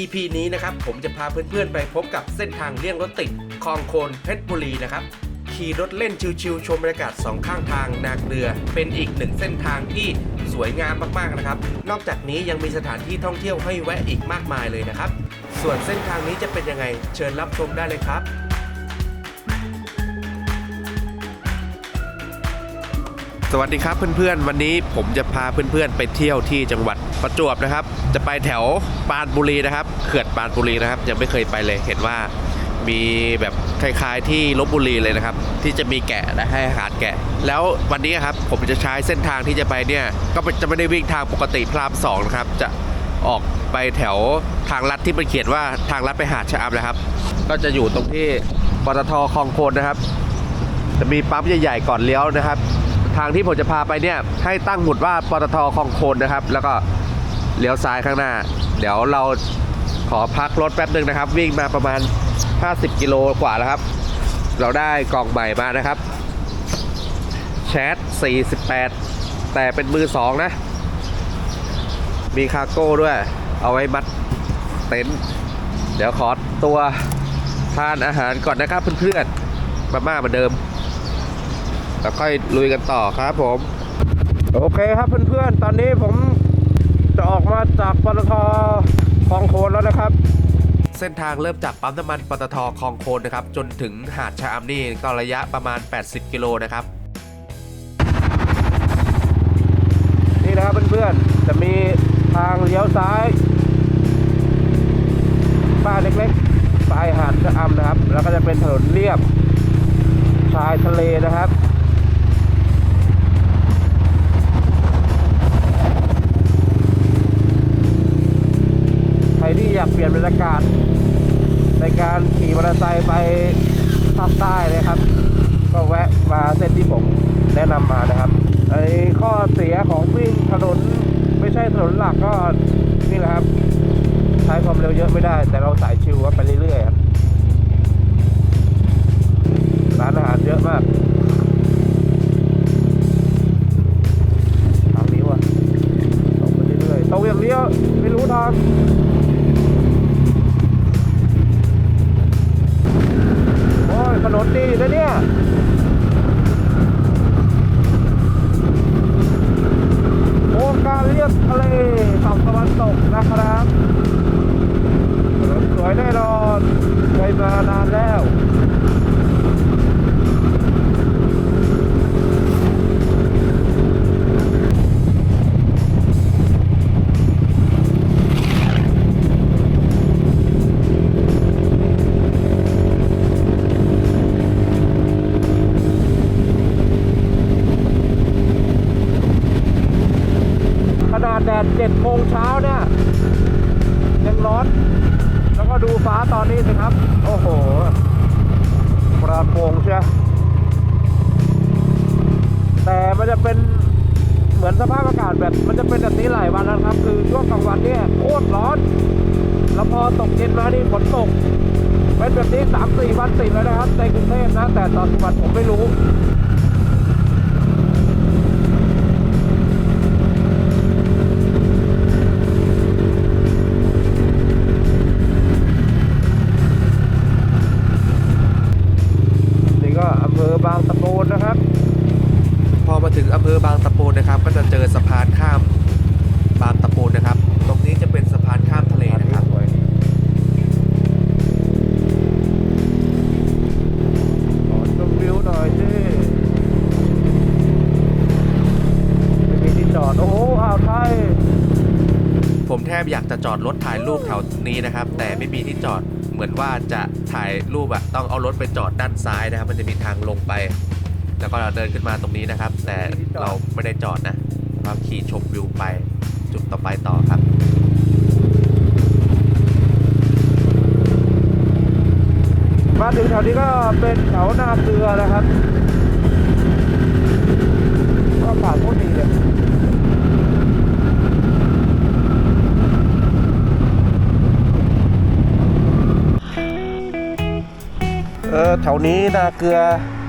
EP นี้นะครับผมจะพาเพื่อนๆไปพบกับเส้นทางเลี่ยงรถติดคลองโคนเพชรบุรีนะครับขี่รถเล่นชิวๆชมบรรยากาศสองข้างทางนาเกลือ เป็นอีกหนึ่งเส้นทางที่สวยงามมากๆนะครับ นอกจากนี้ยังมีสถานที่ท่องเที่ยวให้แวะอีกมากมายเลยนะครับ ส่วนเส้นทางนี้จะเป็นยังไงเชิญรับชมได้เลยครับสวัสดีครับเพื่อนๆ วันนี้ผมจะพาเพื่อนๆ ไปเที่ยวที่จังหวัด ประจวบนะครับ จะไปแถวปานบุรีนะครับ เขื่อนปานบุรีนะครับ ยังไม่เคยไปเลยเห็นว่ามีแบบคล้ายๆที่ลบบุรีเลยนะครับ ที่จะมีแกะและให้อาหารแกะ แล้ววันนี้ครับผมจะใช้เส้นทางที่จะไปเนี่ยก็จะไม่ได้วิ่งทางปกติพระรามสองนะครับ จะออกไปแถวทางลัดที่มันเขียนว่าทางลัดไปหาดชะอำนะครับ ก็จะอยู่ตรงที่ปตทคลองโคนนะครับ จะมีปั๊มใหญ่ๆก่อนเลี้ยวนะครับ ทางที่ผมจะพาไปเนี่ยให้ตั้งหมุดว่าปตทคลองโคนนะครับ แล้วก็ เลี้ยวซ้ายข้างหน้า เดี๋ยวเราขอพักรถแป๊บหนึ่งนะครับ วิ่งมาประมาณ 50 กิโลกว่าแล้วครับ เราได้กล่องใหม่มานะครับแชท48 แต่เป็นมือสองนะ มีคาร์โก้ด้วย เอาไว้มัดเต็นท์เดี๋ยวขอตัวทานอาหารก่อนนะครับเพื่อนๆมาม่าเหมือนเดิม แล้วค่อยลุยกันต่อครับผม โอเคครับเพื่อนๆ ตอนนี้ผม จะออกมาจากปตทคลองโคนแล้วนะครับ เส้นทางเริ่มจากปั๊มน้ำมันปตทคลองโคนนะครับ จนถึงหาดชะอำนี่ก็ระยะประมาณ 80 กิโลนะครับ นี่นะครับเพื่อนๆ จะมีทางเลี้ยวซ้ายบ้านเล็กๆปลายหาดชะอำนะครับ แล้วก็จะเป็นถนนเรียบชายทะเลนะครับ การขี่มอเตอร์ไซค์ไปภาคใต้นะครับ ก็แวะมาเส้นที่ผมแนะนำมานะครับไอ้ข้อเสียของวิ่งถนนไม่ใช่ถนนหลักก็นี่แหละครับ ใช้ความเร็วเยอะไม่ได้ แต่เราสายชิวว่าไปเรื่อย เคย ก็ดูฟ้าตอนนี้สิครับ โอ้โหประโปรงเชียแต่มันจะเป็นเหมือนสภาพอากาศแบบมันจะเป็นแบบนี้หลายวันแล้วครับ คือช่วงกลางวันเนี่ยโคตรร้อน แล้วพอตกเย็นมานี่ฝนตกเป็นแบบนี้สามสี่วันติดแล้วนะครับในกรุงเทพนะ แต่ตอนกลางวันผมไม่รู้าวไทย ผมแทบอยากจะจอดรถถ่ายรูปแถวนี้นะครับ แต่ไม่มีที่จอดเหมือนว่าจะถ่ายรูปอะต้องเอารถไปจอดด้านซ้ายนะครับ มันจะมีทางลงไป แล้วก็เดินขึ้นมาตรงนี้นะครับ แต่เราไม่ได้จอดนะเราขี่ชมวิวไปจุดต่อไปต่อครับมาถึงแถวนี้ก็เป็นแถวนาเกลือนะครับ แถวนี้นาเกลือ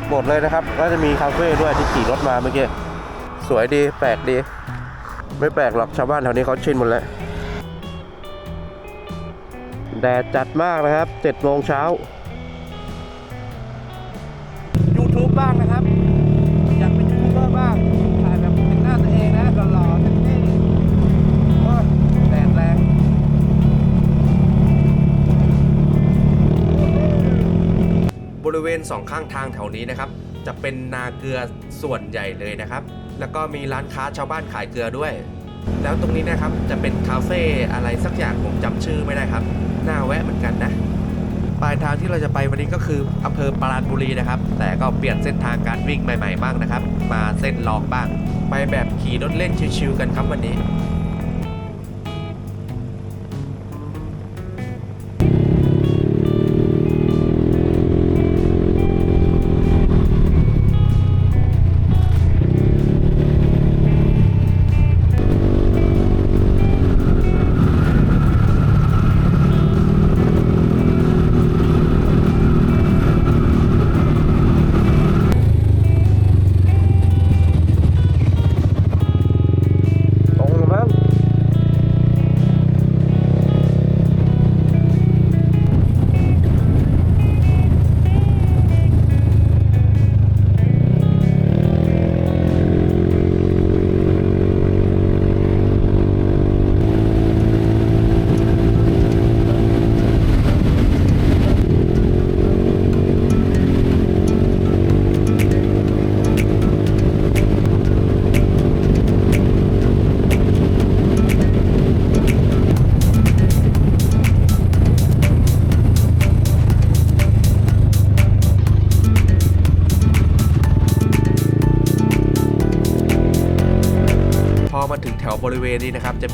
หมดเลยนะครับ ก็จะมีคาเฟ่ด้วยที่ขี่รถมาเมื่อกี้สวยดีแปลกดี ไม่แปลกหรอกชาวบ้านแถวนี้เขาชินหมดแล้วแดดจัดมากนะครับเจ็ดโมงเช้า สองข้างทางแถวนี้นะครับ จะเป็นนาเกลือส่วนใหญ่เลยนะครับ แล้วก็มีร้านค้าชาวบ้านขายเกลือด้วย แล้วตรงนี้นะครับจะเป็นคาเฟ่อะไรสักอย่างผมจำชื่อไม่ได้ครับ น่าแวะเหมือนกันนะ ปลายทางที่เราจะไปวันนี้ก็คืออำเภอปราณบุรีนะครับ แต่ก็เปลี่ยนเส้นทางการวิ่งใหม่ ๆ บ้างนะครับ มาเส้นลองบ้าง ไปแบบขี่รถเล่นชิวๆกันครับวันนี้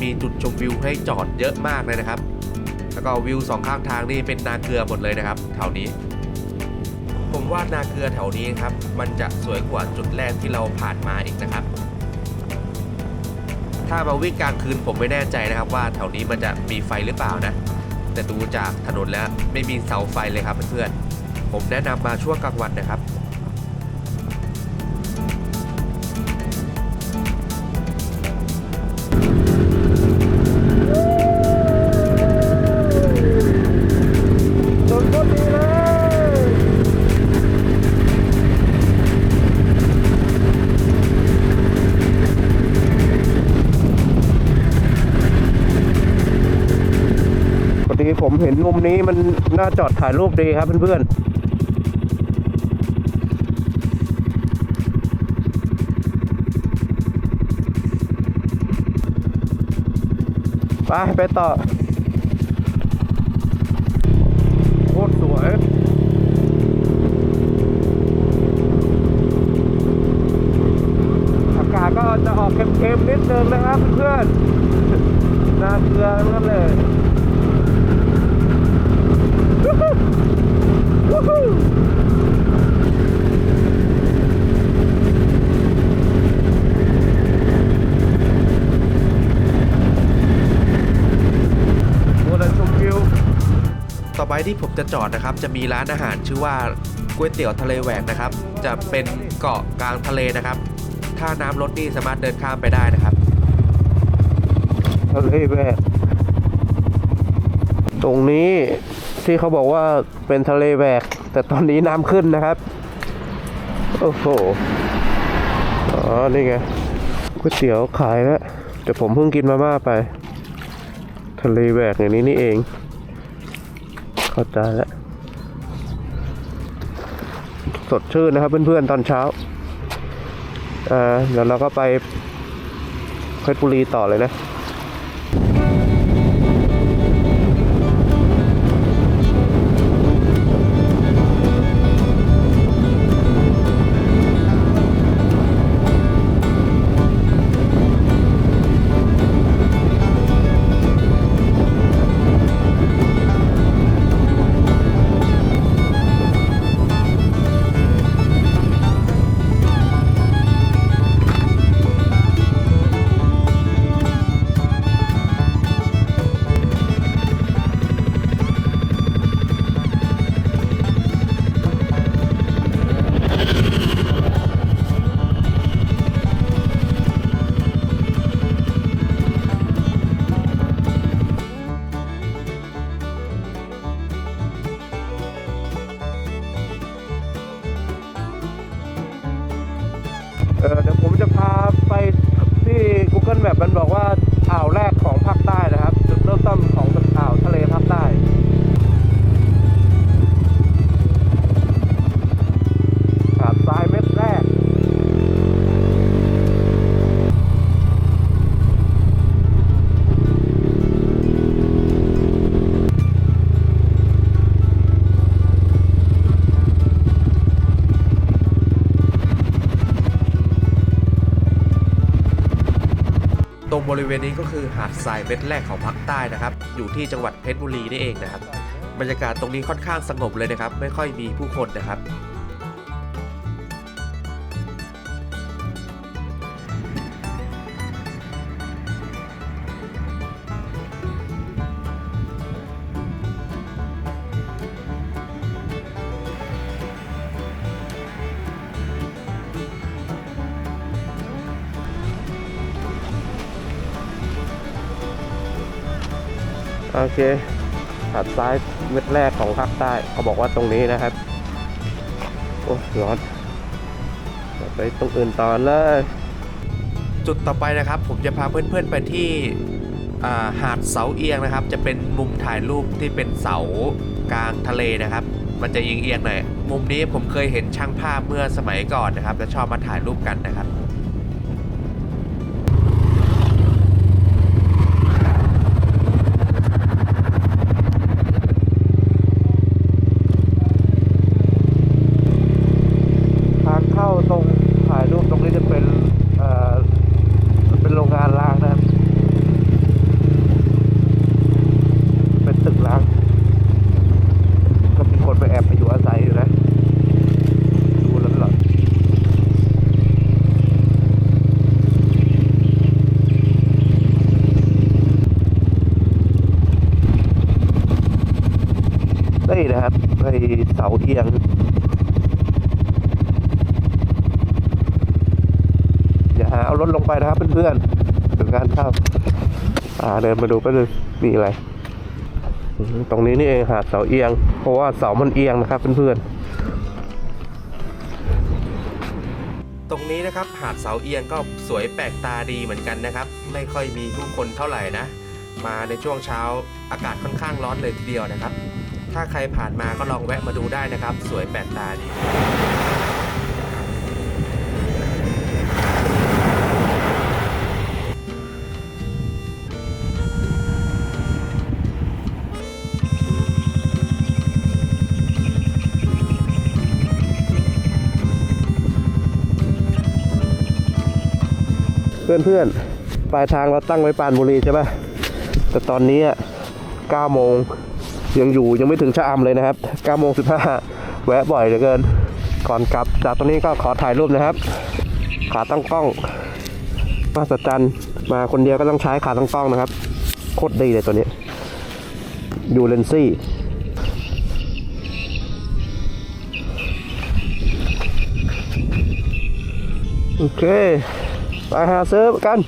มีจุดชมวิวให้จอดเยอะมากเลยนะครับ แล้วก็วิวสองข้างทางนี่เป็นนาเกลือหมดเลยนะครับแถวนี้ ผมว่านาเกลือแถวนี้ครับ มันจะสวยกว่าจุดแรกที่เราผ่านมาอีกนะครับ ถ้ามาวิ่งกลางคืนผมไม่แน่ใจนะครับ ว่าแถวนี้มันจะมีไฟหรือเปล่านะ แต่ดูจากถนนแล้วไม่มีเสาไฟเลยครับเพื่อนผมแนะนำมาช่วงกลางวันนะครับ เห็นมุมนี้มันน่าจอดถ่ายรูปดีครับเพื่อนๆไปไปต่อโคตรสวยอากาศก็จะออกเค็มๆนิดนึงนะครับเพื่อนๆนาเกลือนั่นเลย ที่ผมจะจอดนะครับ จะมีร้านอาหารชื่อว่าก๋วยเตี๋ยวทะเลแหวกนะครับ จะเป็นเกาะกลางทะเลนะครับ ถ้าน้ำลดนี่สามารถเดินข้ามไปได้นะครับทะเลแหวกตรงนี้ที่เขาบอกว่าเป็นทะเลแหวก แต่ตอนนี้น้ำขึ้นนะครับ โอ้โหอ๋อนี่ไงก๋วยเตี๋ยวขายแล้วแต่ผมเพิ่งกินมาม่าไป ทะเลแหวกอย่างนี้นี่เอง เข้าใจแล้ว สดชื่นนะครับเพื่อนๆตอนเช้าอ่าเดี๋ยวเราก็ไปเพชรบุรีต่อเลยนะ รงบริเวณนี้ก็คือหาดทรายเม็ดแรกของภาคใต้นะครับ อยู่ที่จังหวัดเพชรบุรีนี่เองนะครับ บรรยากาศตรงนี้ค่อนข้างสงบเลยนะครับ ไม่ค่อยมีผู้คนนะครับ โอเคหาดซ้ายเม็ดแรกของภาคใต้ เขาบอกว่าตรงนี้นะครับ โอ้ร้อนไปตรงอื่นต่อเลย จุดต่อไปนะครับ ผมจะพาเพื่อนๆไปที่หาดเสาเอียงนะครับ จะเป็นมุมถ่ายรูปที่เป็นเสากลางทะเลนะครับ มันจะเอียงๆหน่อย มุมนี้ผมเคยเห็นช่างภาพเมื่อสมัยก่อนนะครับ และชอบมาถ่ายรูปกันนะครับ ทางเข้าตรงถ่ายรูปตรงนี้จะเป็นเอ่อเป็นโรงงานล้างนะครับ เป็นตึกล้าง ก็มีคนไปแอบไปอยู่อาศัยอยู่นะ ดูแล้วหลอนนี่นะครับ ไอเสาเอียงอย่าหาเอารถลงไปนะครับเพื่อนๆถึงการเข้าอ่าเดินมาดูก็เลยมีอะไร ตรงนี้นี่เองหาดเสาเอียง เพราะว่าเสามันเอียงนะครับเพื่อนๆตรงนี้นะครับหาดเสาเอียงก็สวยแปลกตาดีเหมือนกันนะครับ ไม่ค่อยมีผู้คนเท่าไหร่นะ มาในช่วงเช้าอากาศค่อนข้างร้อนเลยทีเดียวนะครับ ถ้าใครผ่านมาก็ลองแวะมาดูได้นะครับ สวยแปลกตาดีเพื่อนเพื่อนๆปลายทางเราตั้งไว้ปานบุรีใช่ปะแต่ตอนนี้9โมง ยังอยู่ยังไม่ถึงชะอำเลยนะครับ9โมง15 แวะบ่อยเหลือเกิน ก่อนกลับ จากตรงนี้ก็ขอถ่ายรูปนะครับ ขาตั้งกล้องมาสจันมาคนเดียวก็ต้องใช้ขาตั้งกล้องนะครับ โคตรดีเลยตัวนี้ยูเลนซี่โอเค ไปหาซื้อกัน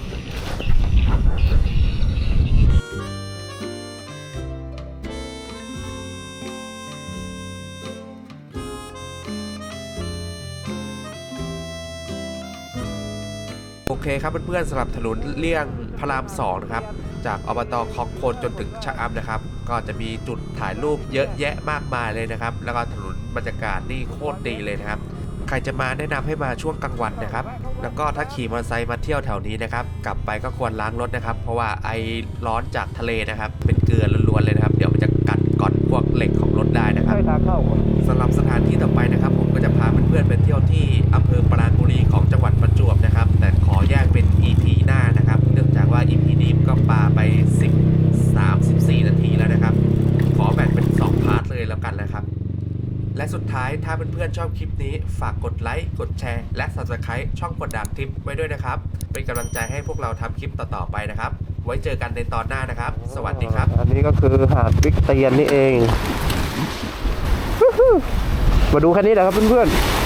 เคครับเพื่อนๆสำหรับถนนเลี่ยงพระราม2นะครับจากอบตคลองโคนจนถึงชะอำนะครับ ก็จะมีจุดถ่ายรูปเยอะแยะมากมายเลยนะครับ แล้วก็ถนนบรรยากาศนี่โคตรดีเลยนะครับ ใครจะมาแนะนำให้มาช่วงกลางวันนะครับ แล้วก็ถ้าขี่มอเตอร์ไซค์มาเที่ยวแถวนี้นะครับ กลับไปก็ควรล้างรถนะครับ เพราะว่าไอร้อนจากทะเลนะครับ เป็นเกลือล้วนๆเลยนะครับ เดี๋ยวมันจะกัดก่อนพวกเหล็กของรถได้นะครับทางเข้าสำหรับสถานที่ต่อไปนะครับ ผมก็จะพาเพื่อนๆไปเที่ยวที่ายถ้าเพื่อนๆชอบคลิปนี้ ฝากกดไลค์ กดแชร์ และ Subscribe ช่องกดดามทิปไว้ด้วยนะครับ เป็นกำลังใจให้พวกเราทำคลิปต่อๆไปนะครับ ไว้เจอกันในตอนหน้านะครับ สวัสดีครับ อันนี้ก็คือหาดวิกเตียนนี่เอง มาดูแค่นี้แหละครับเพื่อนๆ